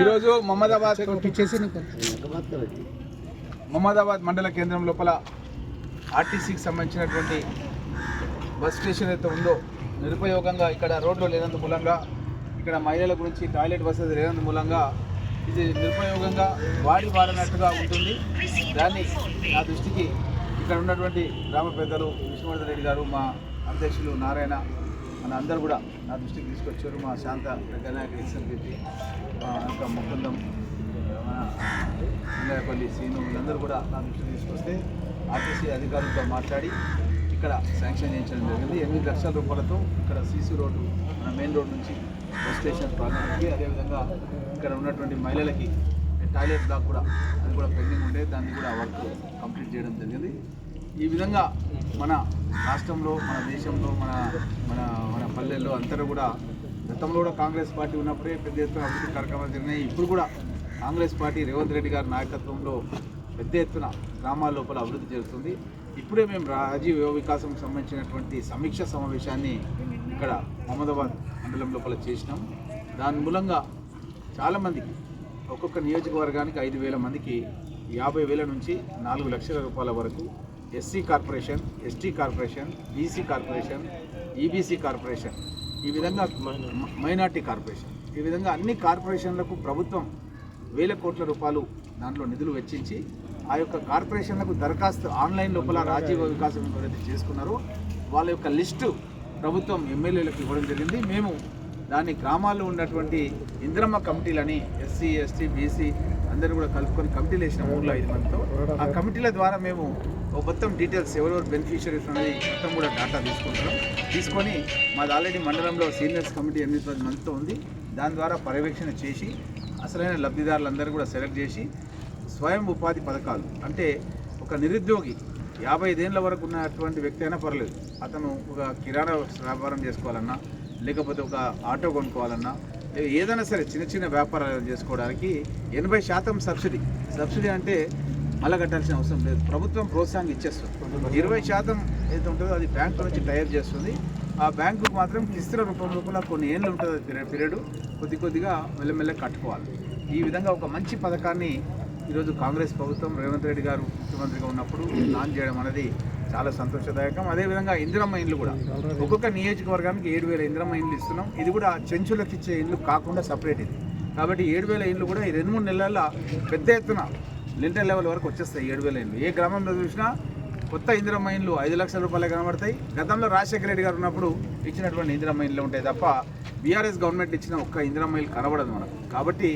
ఈరోజు మహమ్మదాబాద్ చేసి మహమ్మదాబాద్ మండల కేంద్రం లోపల ఆర్టీసీకి సంబంధించినటువంటి బస్ స్టేషన్ అయితే ఉందో నిరుపయోగంగా ఇక్కడ రోడ్లు లేనందు మూలంగా ఇక్కడ మహిళల గురించి టాయిలెట్ వసతి లేనందు మూలంగా ఇది నిరుపయోగంగా వాడి వాడనట్టుగా ఉంటుంది. దాన్ని నా దృష్టికి ఇక్కడ ఉన్నటువంటి గ్రామ పెద్దలు విష్ణువర్ధన్ రెడ్డి గారు మా అధ్యక్షులు నారాయణ మన అందరూ కూడా నా దృష్టికి తీసుకొచ్చారు. మా శాంత గణాయక ఎస్ఎంపీ మా యొక్క ముకుందం మన సీను వీళ్ళందరూ కూడా నా దృష్టికి తీసుకొస్తే ఆర్టీసీ అధికారులతో మాట్లాడి ఇక్కడ శాంక్షన్ చేయించడం జరిగింది. ఎనిమిది లక్షల రూపాయలతో ఇక్కడ సీసీ రోడ్డు మన మెయిన్ రోడ్ నుంచి బస్ స్టేషన్ ప్రాంతానికి అదేవిధంగా ఇక్కడ ఉన్నటువంటి మహిళలకి టాయిలెట్ బ్లాక్ కూడా అది కూడా పెండింగ్ ఉండే దాన్ని కూడా వర్క్ కంప్లీట్ చేయడం జరిగింది. ఈ విధంగా మన రాష్ట్రంలో మన దేశంలో మన మన మన పల్లెల్లో అంతటా కూడా గతంలో కూడా కాంగ్రెస్ పార్టీ ఉన్నప్పుడే పెద్ద ఎత్తున అభివృద్ధి కార్యక్రమాలు జరిగినాయి. ఇప్పుడు కూడా కాంగ్రెస్ పార్టీ రేవంత్ రెడ్డి గారి నాయకత్వంలో పెద్ద ఎత్తున గ్రామాల లోపల అభివృద్ధి జరుగుతుంది. ఇప్పుడే మేము రాజీవ్ యువ వికాసం సంబంధించినటువంటి సమీక్ష సమావేశాన్ని ఇక్కడ అహ్మదాబాద్ మండలం లోపల చేసినాం. దాని మూలంగా చాలామందికి ఒక్కొక్క నియోజకవర్గానికి ఐదు వేల మందికి యాభై వేల నుంచి నాలుగు లక్షల రూపాయల వరకు SC corporation ST corporation BC corporation EBC corporation. ఈ విధంగా మైనార్టీ కార్పొరేషన్. ఈ విధంగా అన్ని కార్పొరేషన్లకు ప్రభుత్వం వేల కోట్ల రూపాయలు దాంట్లో నిధులు వెచ్చించి ఆ యొక్క కార్పొరేషన్లకు దరఖాస్తు ఆన్లైన్ లోపల రాజీవ వికాసం ఎవరైతే చేసుకున్నారో వాళ్ళ యొక్క లిస్టు ప్రభుత్వం ఎమ్మెల్యేలకు ఇవ్వడం జరిగింది. మేము దాని గ్రామాల్లో ఉన్నటువంటి ఇంద్రమ్మ కమిటీలని ఎస్సీ ఎస్టీ బీసీ అందరూ కూడా కలుపుకొని కమిటీలు వేసిన ఊళ్ళో ఐదు మందితో. ఆ కమిటీల ద్వారా మేము మొత్తం డీటెయిల్స్ ఎవరెవరు బెనిఫిషరీస్ అనేది మొత్తం కూడా డేటా తీసుకుంటాం తీసుకొని మాది ఆల్రెడీ మండలంలో సీనియర్స్ కమిటీ ఎనిమిది పది మందితో ఉంది. దాని ద్వారా పర్యవేక్షణ చేసి అసలైన లబ్ధిదారులందరూ కూడా సెలెక్ట్ చేసి స్వయం ఉపాధి పథకాలు అంటే ఒక నిరుద్యోగి యాభై ఐదేళ్ళ వరకు ఉన్నటువంటి వ్యక్తి అయినా పర్లేదు. అతను ఒక కిరాణా వ్యాపారం చేసుకోవాలన్నా లేకపోతే ఒక ఆటో కొనుక్కోవాలన్నా ఏదైనా సరే చిన్న చిన్న వ్యాపారాలు చేసుకోవడానికి ఎనభై శాతం సబ్సిడీ. సబ్సిడీ అంటే మళ్ళా కట్టాల్సిన అవసరం లేదు. ప్రభుత్వం ప్రోత్సాహం ఇచ్చేస్తుంది. ఇరవై శాతం ఏదైతే ఉంటుందో అది బ్యాంకు నుంచి టైప్ చేస్తుంది. ఆ బ్యాంకుకు మాత్రం కిస్తుల రూపంలో లోపల కొన్ని ఏళ్ళు ఉంటుంది పీరియడ్ పీరియడ్ కొద్ది కొద్దిగా మెల్లమెల్ల కట్టుకోవాలి. ఈ విధంగా ఒక మంచి పథకాన్ని ఈరోజు కాంగ్రెస్ ప్రభుత్వం రేవంత్ రెడ్డి గారు ముఖ్యమంత్రిగా ఉన్నప్పుడు లాంచ్ చేయడం అనేది చాలా సంతోషదాయకం. అదేవిధంగా ఇందిరమ్మ ఇండ్లు కూడా. ఒక్కొక్క నియోజకవర్గానికి ఏడు వేల ఇందిరమ్మ ఇండ్లు ఇస్తున్నాం. ఇది కూడా చెంచులకు ఇచ్చే ఇండ్లు కాకుండా సపరేట్ ఇది. కాబట్టి ఏడు వేల ఇండ్లు కూడా ఈ రెండు మూడు నెలల్లో పెద్ద ఎత్తున లింటర్ లెవెల్ వరకు వచ్చేస్తాయి ఏడు వేల ఇండ్లు. ఏ గ్రామంలో చూసినా కొత్త ఇందిరమ్మ ఇండ్లు ఐదు లక్షల రూపాయలు కనబడతాయి. గతంలో రాజశేఖర రెడ్డి గారు ఉన్నప్పుడు ఇచ్చినటువంటి ఇందిరమ్మ ఇండ్లు ఉంటాయి తప్ప బీఆర్ఎస్ గవర్నమెంట్ ఇచ్చిన ఒక్క ఇందిరమ్మ ఇల్లు కనబడదు మనకు. కాబట్టి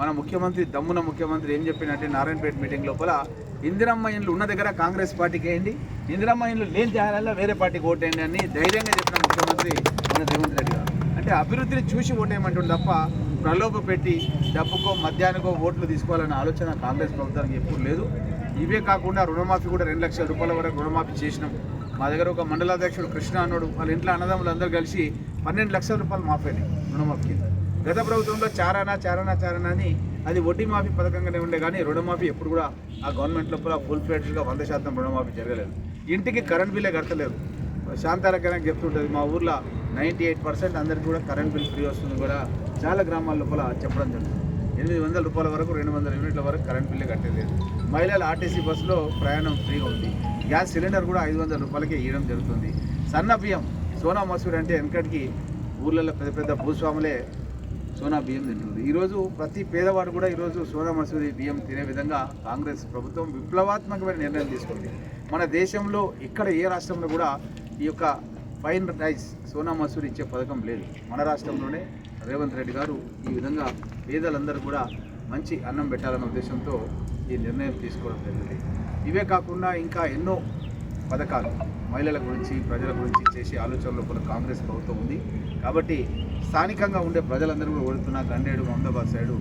మన ముఖ్యమంత్రి దమ్మున ముఖ్యమంత్రి ఏం చెప్పినట్టే నారాయణపేట మీటింగ్ లోపల ఇందిరమ్మ ఇండ్లు ఉన్న దగ్గర కాంగ్రెస్ పార్టీకి వేయండి. ఇందిరమ్మ ఇండ్లు లేని జాగాలలో వేరే పార్టీకి ఓటేయండి అని ధైర్యంగా చెప్పిన ముఖ్యమంత్రి మన రేవంత్ రెడ్డి గారు. అంటే అభివృద్ధిని చూసి ఓటేయమంటుంది తప్ప ప్రలోభ పెట్టి డబ్బుకో మధ్యాహ్నకో ఓట్లు తీసుకోవాలనే ఆలోచన కాంగ్రెస్ ప్రభుత్వానికి ఎప్పుడు లేదు. ఇవే కాకుండా రుణమాఫీ కూడా రెండు లక్షల రూపాయల వరకు రుణమాఫీ చేసినాం. మా దగ్గర ఒక మండలాధ్యక్షుడు కృష్ణ అన్నాడు. వాళ్ళ ఇంట్లో అన్నదమ్ములు అందరూ కలిసి పన్నెండు లక్షల రూపాయలు మాఫీ అయినాయి రుణమాఫీ గత ప్రభుత్వంలో చారానా చారానా చారానా అని అది వడ్డీ మాఫీ పథకంగానే ఉండే కానీ రుణమాఫీ ఎప్పుడు కూడా ఆ గవర్నమెంట్ లోపల ఫుల్ ఫ్లెడ్జ్గా వంద శాతం రుణమాఫీ జరగలేదు. ఇంటికి కరెంట్ బిల్లే కడతలేదు. శాంతారకైనా చెప్తుంటుంది మా ఊర్లో నైంటీ ఎయిట్ పర్సెంట్ అందరికీ కూడా కరెంట్ బిల్ ఫ్రీ వస్తుంది కూడా చాలా గ్రామాల లోపల చెప్పడం జరుగుతుంది. ఎనిమిది వందల రూపాయల వరకు రెండు వందల యూనిట్ల వరకు కరెంట్ బిల్లే కట్టలేదు మహిళల ఆర్టీసీ బస్సులో ప్రయాణం ఫ్రీగా ఉంది. గ్యాస్ సిలిండర్ కూడా ఐదు వందల రూపాయలకే ఇవ్వడం జరుగుతుంది. సన్న బియ్యం సోనా మసూరి అంటే వెనకటికి ఊర్లలో పెద్ద పెద్ద భూస్వాములే సోనా బియ్యం తింటుంది. ఈరోజు ప్రతి పేదవాడు కూడా ఈరోజు సోనా మసూరి బియ్యం తినే విధంగా కాంగ్రెస్ ప్రభుత్వం విప్లవాత్మకమైన నిర్ణయం తీసుకుంది. మన దేశంలో ఇక్కడ ఏ రాష్ట్రంలో కూడా ఈ యొక్క ఫైన్ రైస్ సోనా మసూరి ఇచ్చే పథకం లేదు. మన రాష్ట్రంలోనే రేవంత్ రెడ్డి గారు ఈ విధంగా పేదలందరూ కూడా మంచి అన్నం పెట్టాలన్న ఉద్దేశంతో ఈ నిర్ణయం తీసుకోవడం జరిగింది. ఇవే కాకుండా ఇంకా ఎన్నో పథకాలు మహిళల గురించి ప్రజల గురించి చేసే ఆలోచనలో కూడా కాంగ్రెస్ ప్రభుత్వం ఉంది. కాబట్టి స్థానికంగా ఉండే ప్రజలందరూ కూడా వెళుతున్న గండేడు అహ్మదాబాద్ సైడు.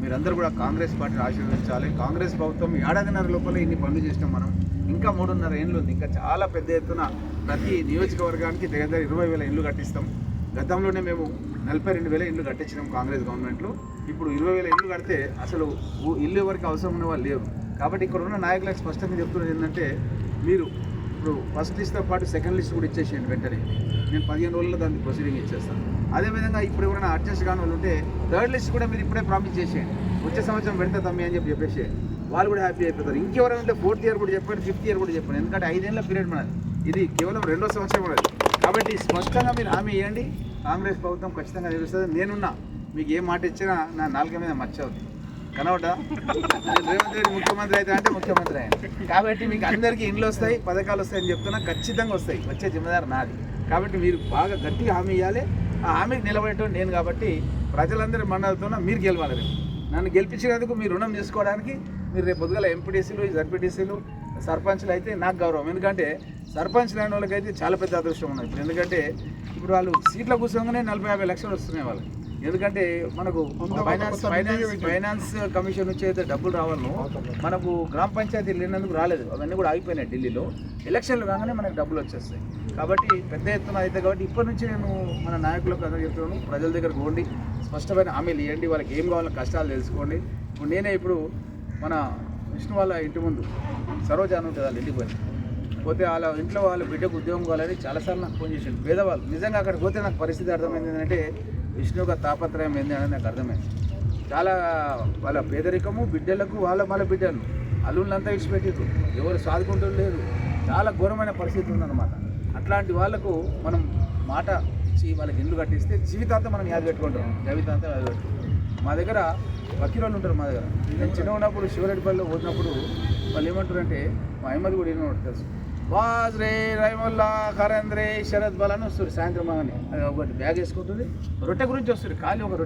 మీరందరూ కూడా కాంగ్రెస్ పార్టీని ఆశీర్వదించాలి. కాంగ్రెస్ ప్రభుత్వం ఏడాదిన్నర లోపల ఇన్ని పనులు చేసినాం మనం. ఇంకా మూడున్నర ఇండ్లు ఉంది. ఇంకా చాలా పెద్ద ఎత్తున ప్రతి నియోజకవర్గానికి దగ్గర ఇరవై వేల ఇల్లు కట్టిస్తాం. గతంలోనే మేము నలభై రెండు వేల ఇల్లు కట్టించినాం కాంగ్రెస్ గవర్నమెంట్లో. ఇప్పుడు ఇరవై వేల ఇల్లు కడితే అసలు ఇల్లు ఎవరికి అవసరం ఉన్న వాళ్ళు లేరు. కాబట్టి ఇక్కడ ఉన్న నాయకులకు స్పష్టంగా చెప్తున్నది ఏంటంటే మీరు ఇప్పుడు ఫస్ట్ లిస్ట్తో పాటు సెకండ్ లిస్ట్ కూడా ఇచ్చేసేయండి వెంటనే. నేను పదిహేను రోజుల్లో దాన్ని ప్రొసీడింగ్ ఇచ్చేస్తాను. అదేవిధంగా ఇప్పుడు ఎవరైనా అడ్జస్ట్ కాని వాళ్ళు ఉంటే థర్డ్ లిస్ట్ కూడా మీరు ఇప్పుడే ప్రామిస్ చేసేయండి. వచ్చే సంవత్సరం పెడతా తమ్మి అని చెప్పి చెప్పేసి వాళ్ళు కూడా హ్యాపీ అయిపోతారు. ఇంకెవరైనా ఉంటే ఫోర్త్ ఇయర్ కూడా చెప్పండి ఫిఫ్త్ ఇయర్ కూడా చెప్పండి. ఎందుకంటే ఐదేళ్ళ పీరియడ్ మనది. ఇది కేవలం రెండో సంవత్సరం మనది. కాబట్టి స్పష్టంగా మీరు హామీ ఇవ్వండి. కాంగ్రెస్ ప్రభుత్వం ఖచ్చితంగా తెలుస్తుంది నేనున్నా. మీకు ఏ మాట ఇచ్చినా నా నాలుక మీద మర్చి అవుతుంది. కనవట రేవంత్ రెడ్డి ముఖ్యమంత్రి అయితే అంటే ముఖ్యమంత్రి ఆయన. కాబట్టి మీకు అందరికీ ఇండ్లు వస్తాయి పథకాలు వస్తాయని చెప్తున్నా ఖచ్చితంగా వస్తాయి. వచ్చే జిమ్మదారు నాది. కాబట్టి మీరు బాగా గట్టిగా హామీ ఇవ్వాలి ఆ హామీకి నిలబడటం నేను కాబట్టి ప్రజలందరి మండలతోన మీరు గెలవాలి నన్ను గెలిపించినందుకు మీ రుణం చేసుకోవడానికి మీరు రేపు పొద్దుగల ఎంపీటీసీలు జడ్పీటీసీలు సర్పంచ్లు అయితే నాకు గౌరవం. ఎందుకంటే సర్పంచ్ లేని వాళ్ళకైతే చాలా పెద్ద అదృష్టం ఉన్నది. ఇప్పుడు ఎందుకంటే ఇప్పుడు వాళ్ళు సీట్లో కూర్చోగానే నలభై యాభై లక్షలు వస్తున్నాయి వాళ్ళకి. ఎందుకంటే మనకు ఫైనాన్స్ ఫైనాన్స్ ఫైనాన్స్ కమిషన్ నుంచి అయితే డబ్బులు రావాలను మనకు గ్రామ పంచాయతీ లేనందుకు రాలేదు. అవన్నీ కూడా ఆగిపోయినాయి ఢిల్లీలో. ఎలక్షన్లు కాగానే మనకు డబ్బులు వచ్చేస్తాయి. కాబట్టి పెద్ద ఎత్తున అయితే కాబట్టి ఇప్పటి నుంచి నేను మన నాయకులకు అందరూ చెప్తున్నాను ప్రజల దగ్గరకు పోండి స్పష్టమైన హామీలు ఇవ్వండి వాళ్ళకి ఏం కావాలో కష్టాలు తెలుసుకోండి. ఇప్పుడు నేనే ఇప్పుడు మన విష్ణు వాళ్ళ ఇంటి ముందు సరోజ అని ఉంటుంది వాళ్ళ ఇంటికి పోయి పోతే వాళ్ళ ఇంట్లో వాళ్ళ బిడ్డకు ఉద్యోగం కావాలని చాలాసార్లు నాకు ఫోన్ చేసిండు. పేదవాళ్ళు. నిజంగా అక్కడికి పోతే నాకు పరిస్థితి అర్థమైంది ఏంటంటే విష్ణు యొక్క తాపత్రయం ఏంది అనేది నాకు అర్థమైంది. చాలా వాళ్ళ పేదరికము బిడ్డలకు వాళ్ళ మళ్ళీ బిడ్డలు అల్లుళ్ళంతా ఇచ్చిపెట్టారు ఎవరు సాదుకుంటూ లేరు. చాలా ఘోరమైన పరిస్థితి ఉందన్నమాట. అట్లాంటి వాళ్ళకు మనం మాట ఇచ్చి వాళ్ళకి ఇల్లు కట్టిస్తే జీవితాంతం మనం యాద పెట్టుకుంటాం. జీవితాంతం యాద పెట్టుకుంటాం. మా దగ్గర వకీలు ఉంటారు మా దగ్గర. నేను చిన్న ఉన్నప్పుడు శివరెడ్డిపల్లిలో పోతున్నప్పుడు వాళ్ళు ఏమంటారంటే మా అమ్మది కూడా ఏమో తెలుసు. వాజ్ రే రైమల్లా ఖరేంద్రే శరత్ బల్ వస్తుంది సాయంత్రం బాగానే అది ఒకటి బ్యాగ్ వేసుకుంటుంది. రొట్టె గురించి వస్తుంది. ఖాళీ ఒక రొట్టె.